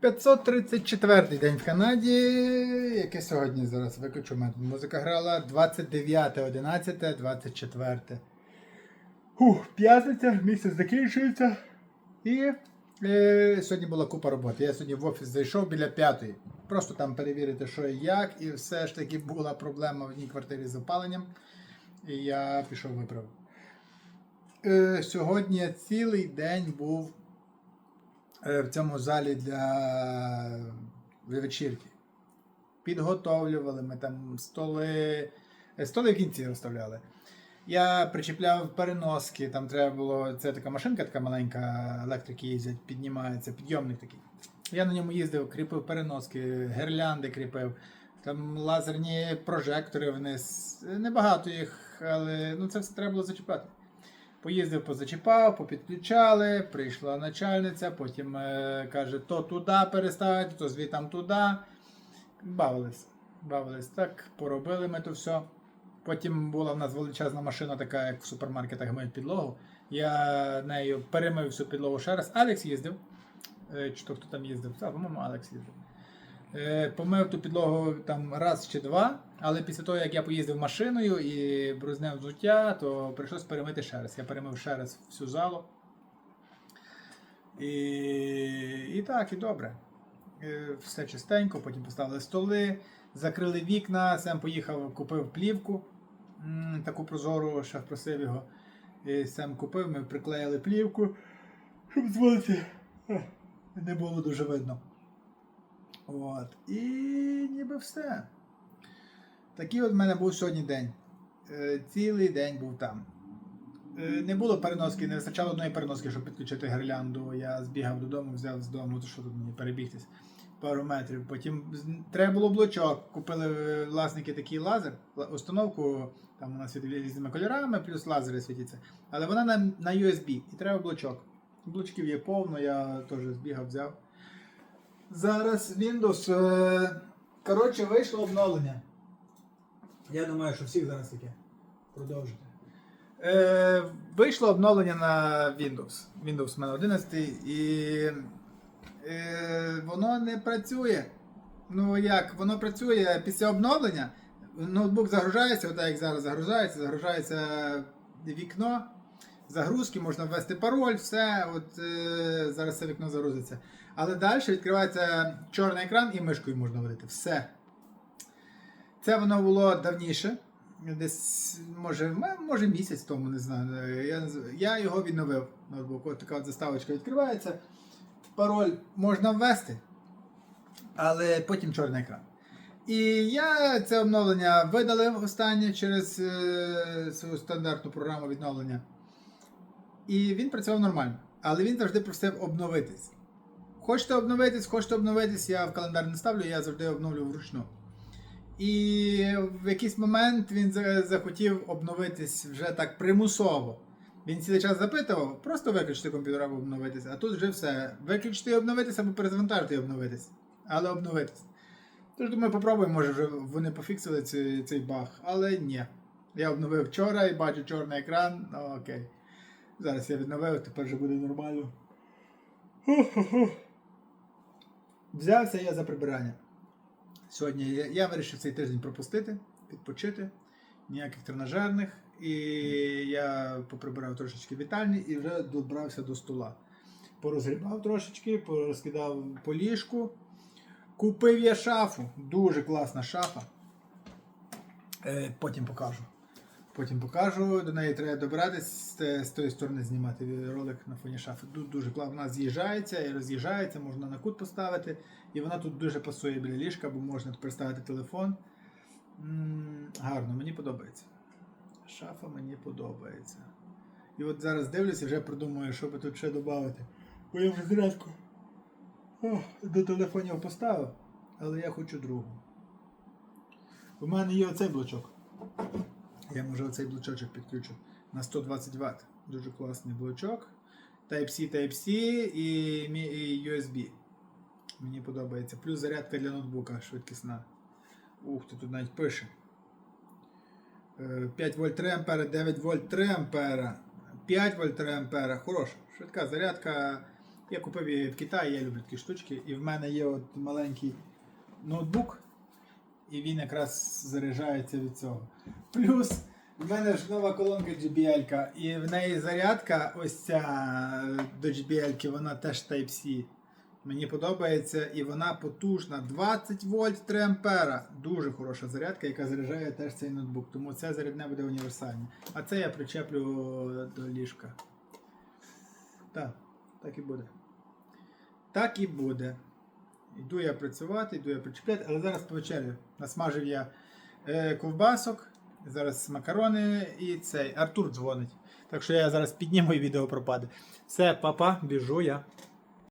534 день в Канаді. Яке сьогодні зараз виключу. У мене Музика грала 29, 11, 24. Фух, п'ятниця, місяць закінчується. І е, сьогодні була купа роботи. Я сьогодні в офіс зайшов біля п'ятої. Просто там перевірити, що і як. І все ж таки була проблема в одній квартирі з опаленням. І я пішов виправив. Е, сьогодні цілий день був в цьому залі для вечірки. Підготовлювали ми там столи. е, Столи в кінці розставляли. Я причіпляв переноски, там треба було. Це така машинка, така маленька, електрики їздять, піднімається, підйомник такий. Я на ньому їздив, кріпив переноски, гірлянди кріпив, там лазерні прожектори вниз. Небагато їх, але ну, це все треба було зачіпати. Поїздив, позачіпав, попідключали, прийшла начальниця, потім е, каже, то туди переставити, то звітам туди. Бавились. Бавились. Так, поробили ми то все. Потім була в нас величезна машина, така, як в супермаркетах миють підлогу. Я нею перемив всю підлогу ще раз. Алекс їздив. Е, Чи то хто там їздив? Та, по-моєму, Алекс їздив. Е, Помив ту підлогу там раз чи два, але після того, як я поїздив машиною і брузнив взуття, то прийшлось перемити ще раз. Я перемив ще раз всю залу. І, і так, і добре. Все чистенько, потім поставили столи, закрили вікна, сам поїхав, купив плівку, таку прозору, шеф просив його. І сам купив, ми приклеїли плівку, щоб звалити. Не було дуже видно. От. І ніби все. Такий от в мене був сьогодні день. Е, Цілий день був там. Е, Не було переноски, не вистачало одної переноски, щоб підключити гірлянду. Я збігав додому, взяв з дому, то що тут мені перебігтись пару метрів. Потім треба було блочок. Купили власники такий лазер, установку, там вона світить різними кольорами, плюс лазери світяться. Але вона на, на USB і треба блочок. Блочків є повно, я теж збігав, взяв. Зараз Windows. е, Коротше, вийшло обновлення. Я думаю, що всіх зараз таке. Продовжити. Е, вийшло обновлення на Windows. Windows в мене 11 і е, воно не працює. Ну як, воно працює після обновлення. Ноутбук загружається, отак як зараз загружається, загружається вікно. Загрузки, можна ввести пароль, все. От е, зараз це вікно загрузиться. Але далі відкривається чорний екран і мишкою можна водити. Все. Це воно було давніше. Десь, може, може місяць тому, не знаю. Я, я його відновив. Ноутбук. От така от заставочка відкривається. Пароль можна ввести, але потім чорний екран. І я це обновлення видалив останнє через е, свою стандартну програму відновлення. І він працював нормально. Але він завжди просив обновитись. Хочете обновитись, хочете обновитись, я в календар не ставлю, я завжди обновлю вручну. І в якийсь момент він захотів обновитись вже так примусово. Він цілий час запитував, просто виключити комп'ютер або обновитись, а тут вже все. Виключити і обновитись або перезавантажити і обновитись. Але обновитись. Тож думаю, попробуємо, може вже вони пофіксили цей, цей баг, але ні. Я обновив вчора і бачу чорний екран. Окей. Зараз я відновив, тепер вже буде нормально. Взявся я за прибирання. Сьогодні я, я вирішив цей тиждень пропустити, відпочити, ніяких тренажерних. І я поприбирав трошечки вітальні і вже добрався до стола. Порозгрібав трошечки, порозкидав по ліжку. Купив я шафу. Дуже класна шафа. Е, потім покажу. Потім покажу, до неї треба добратися з, з тої сторони знімати ролик на фоні шафи. Тут дуже класно. Вона з'їжджається і роз'їжджається, можна на кут поставити. І вона тут дуже пасує біля ліжка, бо можна тут приставити телефон. Гарно, мені подобається. Шафа мені подобається. І от зараз дивлюся, вже придумую, що би тут ще додати. Бо я вже зрядку до телефонів поставив, але я хочу другу. У мене є оцей блочок. Я може оцей блочочок підключу на 120 Вт. Дуже класний блочок. Type-C, Type-C і, USB. Мені подобається. Плюс зарядка для ноутбука швидкісна. Ух, ти тут навіть пише. Е, 5 вольт 3 ампера, 9 вольт 3 ампера, 5 вольт 3 ампера. Хороша. Швидка зарядка. Я купив її в Китаї, я люблю такі штучки. І в мене є от маленький ноутбук, і він якраз заряджається від цього. Плюс в мене ж нова колонка JBL, і в неї зарядка, ось ця е, до JBL, вона теж Type-C. Мені подобається і вона потужна. 20 вольт 3 ампера. Дуже хороша зарядка, яка заряджає теж цей ноутбук. Тому це зарядне буде універсальне. А це я причеплю до ліжка. Так, так і буде. Так і буде. Йду я працювати, йду я причіпляти, але зараз по вечері Насмажив я е, ковбасок, зараз макарони і цей. Артур дзвонить. Так що я зараз підніму і відео пропаде. Все, папа, біжу я.